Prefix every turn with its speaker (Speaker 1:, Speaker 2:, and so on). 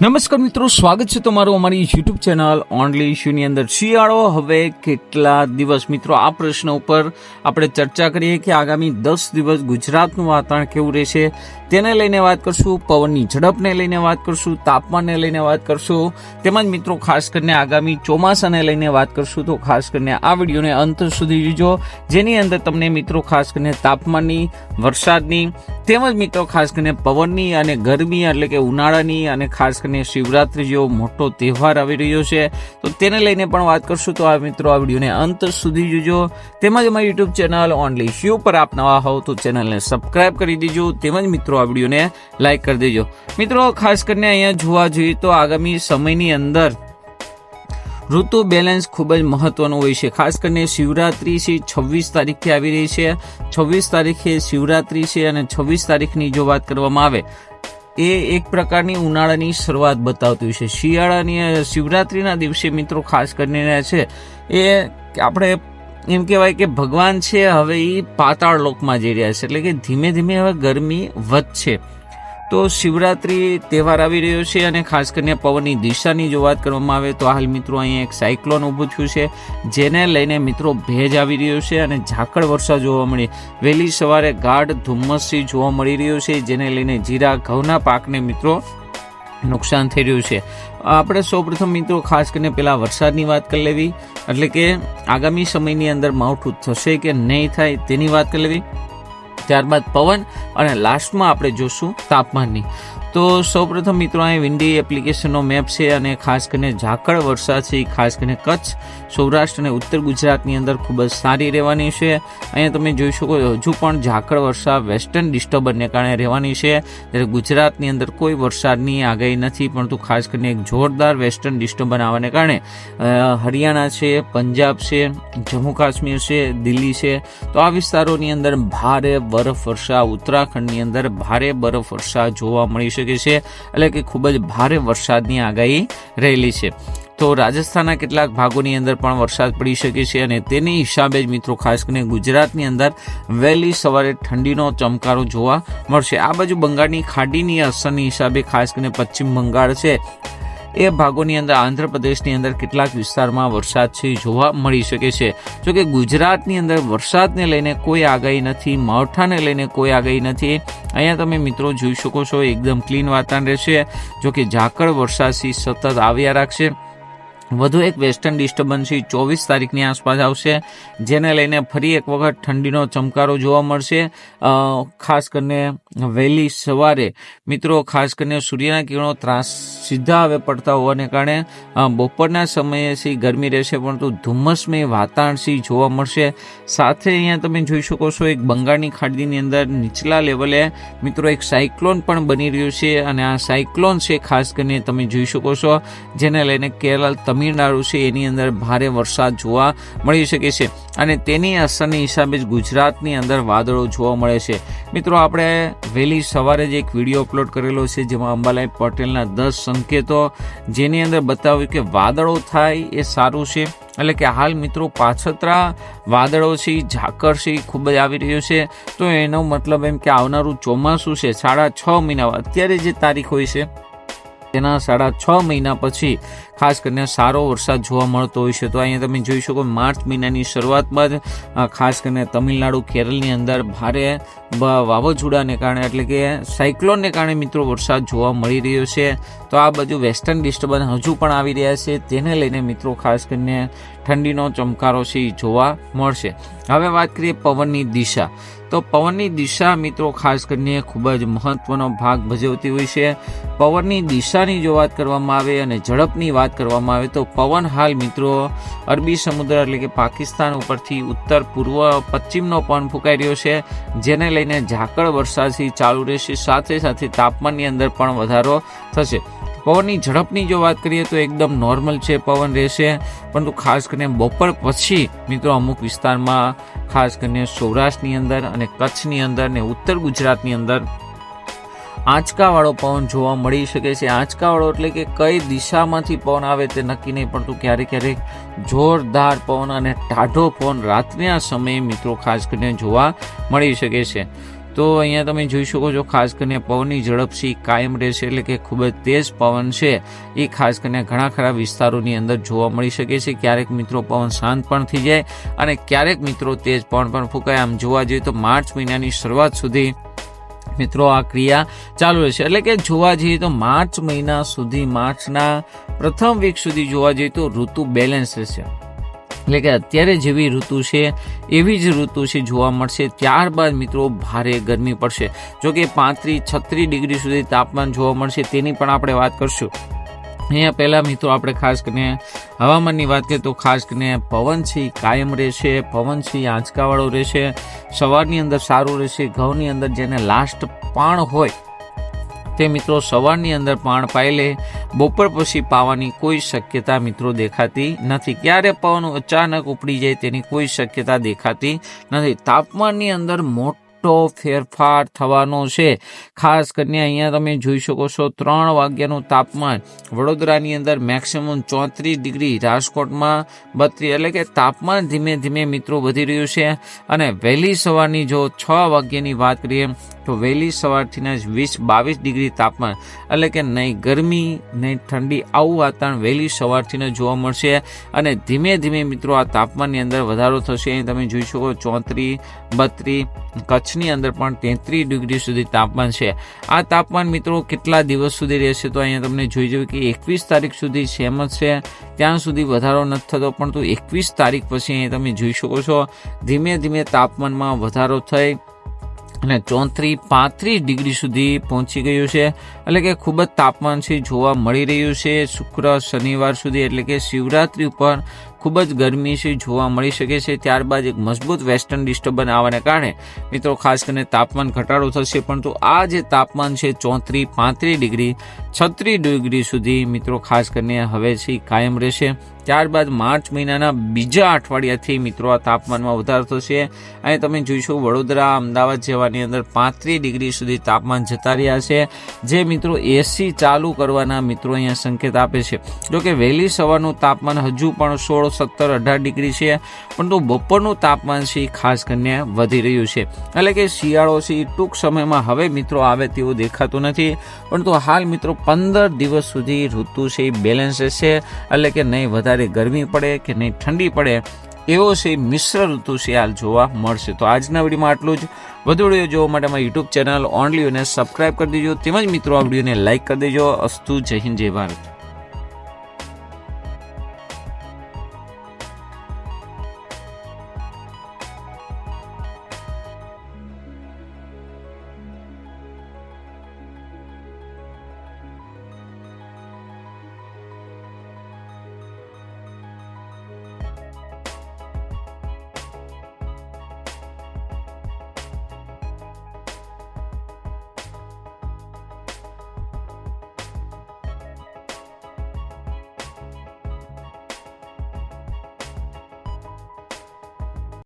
Speaker 1: નમસ્કાર મિત્રો, સ્વાગત છે તમારું અમારી યુટ્યુબ ચેનલ ઓનલી ઇશ્યુની અંદર. શિયાળો હવે કેટલા દિવસ? મિત્રો, આ પ્રશ્ન ઉપર આપણે ચર્ચા કરીએ કે આગામી દસ દિવસ ગુજરાતનું વાતાવરણ કેવું રહેશે? તેને લઈને વાત કરશું, પવનની ઝડપને લઈને વાત કરશું, તાપમાનને લઈને વાત કરશું. તેમજ મિત્રો, ખાસ કરીને આગામી ચોમાસાને લઈને વાત કરશું. તો ખાસ કરીને આ વિડીયોને અંત સુધી જોજો. જેની અંદર તમને મિત્રો, ખાસ કરીને તાપમાનની, વરસાદની તેમજ મિત્રો, ખાસ કરીને પવનની અને ગરમી, એટલે કે ઉનાળાની અને ખાસ કરીને શિવરાત્રી જેવો મોટો તહેવાર આવી રહ્યો છે. તો તેને લઈને પણ વાત કરશું. તો આ મિત્રો, આ વિડીયોને અંત સુધી જોજો. તેમજ અમારી યુટ્યુબ ચેનલ ઓનલી શિવ પર આપ નવા હોવ તો ચેનલને સબસ્ક્રાઇબ કરી દેજો. તેમજ મિત્રો, આ વિડીયોને લાઈક કરી દેજો. મિત્રો, ખાસ કરીને અહીંયા જોવા જોઈએ તો આગામી સમયની અંદર ઋતુ બેલેન્સ ખૂબ જ મહત્વનું હોય છે. ખાસ કરીને શિવરાત્રી છે, છવ્વીસ તારીખથી આવી રહી છે. છવ્વીસ તારીખે શિવરાત્રી છે અને છવ્વીસ તારીખની જો વાત કરવામાં આવે એ એક પ્રકારની ઉનાળાની શરૂઆત બતાવતી છે. શિયાળાની શિવરાત્રિના દિવસે મિત્રો ખાસ કરીને છે, એ આપણે એમ કહેવાય કે ભગવાન છે, હવે એ પાતાળ લોકમાં જઈ રહ્યા છે. એટલે કે ધીમે ધીમે હવે ગરમી વધશે. તો શિવરાત્રી તહેવાર આવી રહ્યો છે અને ખાસ કરીને પવનની દિશાની જો વાત કરવામાં આવે તો હાલ મિત્રો અહીંયા એક સાયક્લોન ઊભું થયું છે, જેને લઈને મિત્રો ભેજ આવી રહ્યો છે અને ઝાકળ વર્ષા જોવા મળી. વહેલી સવારે ગાઢ ધુમ્મસથી જોવા મળી રહ્યો છે, જેને લઈને જીરા ઘઉંના પાકને મિત્રો નુકસાન થઈ રહ્યું છે. આપણે સૌપ્રથમ મિત્રો ખાસ કરીને પહેલાં વરસાદની વાત કરી લેવી, એટલે કે આગામી સમયની અંદર માવઠું થશે કે નહીં થાય તેની વાત કરી લેવી. ત્યારબાદ પવન અને લાસ્ટમાં આપણે જોશું તાપમાનની. તો સૌપ્રથમ મિત્રો, અહીં વિન્ડી એપ્લિકેશનનો મેપ છે અને ખાસ કરીને ઝાકળ વર્ષા છે. એ ખાસ કરીને કચ્છ, સૌરાષ્ટ્ર અને ઉત્તર ગુજરાતની અંદર ખૂબ જ સારી રહેવાની છે. અહીંયા તમે જોઈ શકો હજુ પણ ઝાકળ વર્ષા વેસ્ટર્ન ડિસ્ટર્બન્સને કારણે રહેવાની છે. ત્યારે ગુજરાતની અંદર કોઈ વરસાદની આગાહી નથી, પરંતુ ખાસ કરીને એક જોરદાર વેસ્ટર્ન ડિસ્ટર્બન્સ આવવાને કારણે હરિયાણા છે, પંજાબ છે, જમ્મુ કાશ્મીર છે, દિલ્હી છે. તો આ વિસ્તારોની અંદર ભારે બરફ વર્ષા, ઉત્તરાખંડની અંદર ભારે બરફ વર્ષા જોવા મળી શકે છે એટલે કે ખૂબ જ ભારે વરસાદની આગાહી રહેલી છે. તો રાજસ્થાનના કેટલાક ભાગોની અંદર પણ વરસાદ પડી શકે છે અને તેની હિસાબે જ મિત્રો ખાસ કરીને ગુજરાતની અંદર વહેલી સવારે ઠંડીનો ચમકારો જોવા મળશે. આ બાજુ બંગાળની ખાડીની અસરની હિસાબે ખાસ કરીને પશ્ચિમ બંગાળ છે એ ભાગોની અંદર આંધ્રપ્રદેશની અંદર કેટલાક વિસ્તારમાં વરસાદ છે, જોવા મળી શકે છે. જોકે ગુજરાતની અંદર વરસાદને લઈને કોઈ આગાહી નથી, માવઠાને લઈને કોઈ આગાહી નથી. અહીંયા તમે મિત્રો જોઈ શકો છો, એકદમ ક્લીન વાતાવરણ રહેશે. જોકે ઝાકળ વરસાદથી સતત આવ્યા રાખશે. વધુ એક વેસ્ટર્ન ડિસ્ટર્બન્સી ચોવીસ તારીખની આસપાસ આવશે, જેને લઈને ફરી એક વખત ઠંડીનો ચમકારો જોવા મળશે. ખાસ કરીને વહેલી સવારે. મિત્રો, ખાસ કરીને સૂર્યના કિરણો ત્રાસ સીધા હવે પડતા હોવાને કારણે બપોરના સમયે સી ગરમી રહેશે, પરંતુ ધુમ્મસમય વાતાવરણથી જોવા મળશે. સાથે અહીંયા તમે જોઈ શકો છો, એક બંગાળની ખાડીની અંદર નીચલા લેવલે, મિત્રો, એક સાયક્લોન પણ બની રહ્યું છે, અને આ સાયક્લોન છે ખાસ કરીને તમે જોઈ શકો છો, જેને લઈને કેરળ તમિલનાડુ છે, એની અંદર ભારે વરસાદ જોવા મળી શકે છે અને તેની અસરની હિસાબે જ ગુજરાતની અંદર વાદળો જોવા મળે છે. મિત્રો, આપણે વહેલી સવારે જ એક વીડિયો અપલોડ કરેલો છે, જેમાં અંબાલાલ પટેલના દસ સંકેતો જેની અંદર બતાવ્યું કે વાદળો થાય એ સારું છે, એટલે કે હાલ મિત્રો પાછતરા વાદળો છે, ઝાકર છે ખૂબ જ આવી રહ્યો છે. તો એનો મતલબ એમ કે આવનારું ચોમાસું છે, સાડા છ મહિના અત્યારે જે તારીખ હોય છે તેના સાડા છ મહિના પછી ખાસ કરીને સારો વરસાદ જોવા મળતો હોય છે. તો અહીંયા તમે જોઈ શકો માર્ચ મહિનાની શરૂઆતમાં જ ખાસ કરીને તમિલનાડુ કેરળની અંદર ભારે વાવાઝોડાને કારણે એટલે કે સાયક્લોનને કારણે મિત્રો વરસાદ જોવા મળી રહ્યો છે. તો આ બાજુ વેસ્ટર્ન ડિસ્ટર્બન્સ હજુ પણ આવી રહ્યા છે. તેને લઈને મિત્રો ખાસ કરીને ઠંડીનો ચમકારો છે જોવા મળશે. હવે વાત કરીએ પવનની દિશા. તો પવનની દિશા મિત્રો ખાસ કરીને ખૂબ જ મહત્વનો ભાગ ભજવતી હોય છે. પવનની દિશાની જો વાત કરવામાં આવે અને ઝડપની વાત કરવામાં આવે તો પવન હાલ મિત્રો અરબી સમુદ્ર એટલે કે પાકિસ્તાન ઉપરથી ઉત્તર, પૂર્વ, પશ્ચિમનો પવન ફૂંકાઈ રહ્યો છે. જેને લઈને ઝાકળ વરસાદથી ચાલુ રહેશે. સાથે સાથે તાપમાનની અંદર પણ વધારો થશે. પવનની ઝડપની જો વાત કરીએ તો એકદમ નોર્મલ છે, પવન રહેશે. પરંતુ ખાસ કરીને બપોર પછી મિત્રો અમુક વિસ્તારમાં, ખાસ કરીને સૌરાષ્ટ્રની અંદર અને કચ્છની અંદર ને ઉત્તર ગુજરાતની અંદર આંચકાવાળો પવન જોવા મળી શકે છે. આંચકાવાળો એટલે કે કઈ દિશામાંથી પવન આવે તે નક્કી નહીં પડતું ક્યારેક ક્યારેક જોરદાર પવન અને ટાઢો પવન રાત્રિના સમયે મિત્રો ખાસ કરીને જોવા મળી શકે છે. તો અહીંયા તમે જોઈ શકો છો, ખાસ કરીને પવનની ઝડપ છે ઈ કાયમ રહેશે એટલે કે ખૂબ જ તેજ પવન છે. એ ખાસ કરીને ઘણા ખરા વિસ્તારોની અંદર જોવા મળી શકે છે. ક્યારેક મિત્રો પવન શાંત પણ થઈ જાય અને ક્યારેક મિત્રો તેજ પવન પણ ફૂંકાય. આમ જોવા જઈએ તો માર્ચ મહિનાની શરૂઆત સુધી મિત્રો આ ક્રિયા ચાલુ રહેશે. એટલે કે જોવા જઈએ તો માર્ચ મહિના સુધી, માર્ચના પ્રથમ વીક સુધી જોવા જઈએ તો ઋતુ બેલેન્સ રહેશે. એટલે કે અત્યારે જેવી ઋતુ છે, એવી જ ઋતુ છે જોવા મળશે. ત્યારબાદ મિત્રો ભારે ગરમી પડશે. જો કે પાંત્રીસ, છત્રીસ ડિગ્રી સુધી તાપમાન જોવા મળશે તેની પણ આપણે વાત કરશું. અહીંયા પહેલાં મિત્રો આપણે ખાસ કરીને હવામાનની વાત કરીએ તો ખાસ કરીને પવન છે કાયમ રહેશે, પવન છે આંચકાવાળો રહેશે, સવારની અંદર સારું રહેશે, ઘઉંની અંદર જેને લાસ્ટ પાણ હોય તે મિત્રો સવારની અંદર પાણ પાઈ લે બપોર પછી પાવાની કોઈ શક્યતા મિત્રો દેખાતી નથી. ક્યારે પવન અચાનક ઉપડી જાય તેની કોઈ શક્યતા દેખાતી નથી. તાપમાનની અંદર મોટો ફેરફાર થવાનો છે. ખાસ કરીને અહીંયા તમે જોઈ શકો છો, ત્રણ વાગ્યાનું તાપમાન. વડોદરાની અંદર મેક્સિમમ ચોત્રીસ ડિગ્રી, રાજકોટમાં બત્રીસ, એટલે કે તાપમાન ધીમે ધીમે મિત્રો વધી રહ્યું છે. અને વહેલી સવારની જો છ વાગ્યાની વાત કરીએ, તો વહેલી સવારથીના જ વીસ, બાવીસ ડિગ્રી તાપમાન. એટલે કે નહીં ગરમી, નહીં ઠંડી, આવું વાતાવરણ વહેલી સવારથીને જોવા મળશે. અને ધીમે ધીમે મિત્રો આ તાપમાનની અંદર વધારો થશે. અહીં તમે જોઈ શકો ચોત્રીસ, બત્રીસ કચ્છની અંદર પણ તેત્રીસ ડિગ્રી સુધી તાપમાન છે. આ તાપમાન મિત્રો કેટલા દિવસ સુધી રહેશે તો અહીંયા તમને જોઈ જવું કે એકવીસ તારીખ સુધી સેમ જ છે. ત્યાં સુધી વધારો નથી થતો પણ તો એકવીસ તારીખ પછી અહીંયા તમે જોઈ શકો છો, ધીમે ધીમે તાપમાનમાં વધારો થઈ અને ચોત્રીસ પાંત્રીસ ડિગ્રી સુધી પહોંચી ગયું છે. એટલે કે ખૂબ જ તાપમાન છે, જોવા મળી રહ્યું છે. શુક્ર, શનિવાર સુધી એટલે કે શિવરાત્રી ઉપર ખૂબ જ ગરમી છે, જોવા મળી શકે છે. ત્યારબાદ એક મજબૂત વેસ્ટર્ન ડિસ્ટર્બન્સ આવવાને કારણે, મિત્રો, ખાસ કરીને તાપમાન ઘટાડો થશે, પરંતુ આ જે તાપમાન છે, ચોત્રીસ પાંત્રીસ ડિગ્રી, છત્રીસ ડિગ્રી સુધી, મિત્રો, ખાસ કરીને હવે છે કાયમ રહેશે. ત્યારબાદ માર્ચ મહિનાના બીજા અઠવાડિયાથી, મિત્રો, આ તાપમાનમાં વધારો થશે. અહીં તમે જોઈશો, વડોદરા, અમદાવાદ જેવાની અંદર પાંત્રીસ ડિગ્રી સુધી તાપમાન જતા રહ્યા છે. જે, મિત્રો એસી ચાલુ કરવાના મિત્રો અહીંયા સંકેત આપે છે. જોકે વહેલી સવારનું તાપમાન હજુ પણ સોળ સત્તર અઢાર ડિગ્રી છે, પરંતુ બપોરનું તાપમાન છે ખાસ કરીને વધી રહ્યું છે. એટલે કે શિયાળો છે ટૂંક સમયમાં હવે મિત્રો આવે તેવું દેખાતું નથી, પરંતુ હાલ મિત્રો પંદર દિવસ સુધી ઋતુ છે એ બેલેન્સ રહેશે એટલે કે નહીં વધારે ગરમી પડે કે નહીં ઠંડી પડે, એવો છે મિશ્ર ઋતુ છે હાલ જોવા મળશે. તો આજના વિડીયોમાં આટલું જ. વધુ વીડિયો જોવા માટે અમારી યુટ્યુબ ચેનલ ઓનલી અને સબસ્ક્રાઇબ કરી દેજો. તેમજ મિત્રો આ વિડીયોને લાઇક કરી દેજો. અસ્તુ જય હિન્દ, જય ભારત.